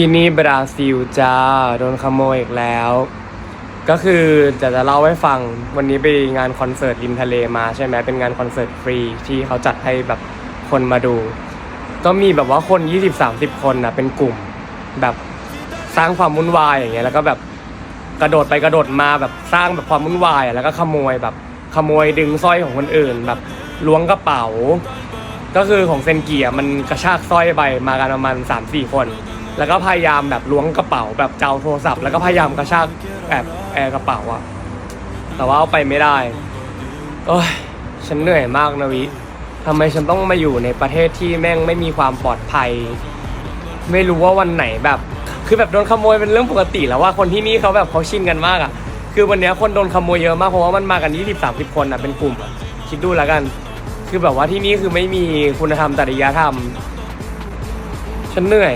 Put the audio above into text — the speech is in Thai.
ที่นี่บราซิลจ้าโดนขโมยอีกแล้ว ก็คือจะจะเล่าให้ฟังวันนี้ไปงานคอนเสิร์ตริมทะเลมาใช่ไหมเป็นงานคอนเสิร์ตฟรีที่เขาจัดให้แบบคนมาดู ก็มีแบบว่าคน 20-30 คนนะเป็นกลุ่ม แบบสร้างความวุ่นวายอย่างเงี้ยแล้วก็แบบกระโดดไปกระโดดมาแบบสร้างแบบความวุ่นวายอะแล้วก็ขโมยแบบขโมยดึงสร้อยของคนอื่น แบบล้วงกระเป๋า ก็คือของเซนเกียมันกระชากสร้อยไปมากันประมาณสามสี่คน แล้วก็พยายามแบบล้วงกระเป๋าแบบเจ้าโทรศัพท์ แล้วก็พยายามกระชากแอบแอร์กระเป๋าอะแต่ว่าเอาไปไม่ได้โอ้ยฉันเหนื่อยมากนะวิทำไมฉันต้องมาอยู่ในประเทศที่แม่งไม่มีความปลอดภัย ไม่รู้ว่าวันไหนแบบ คือแบบโดนขโมยเป็นเรื่องปกติแล้วว่าคนที่นี่เขาแบบเขาชินกันมากอะคือวันเนี้ยคนโดนขโมยเยอะมากเพราะว่ามันมากันยี่สิบสามสิบคนอะเป็นกลุ่มอะคิดดูแล้วกัน คือแบบว่าที่นี่คือไม่มีคุณธรรมจริยธรรม ฉันเหนื่อย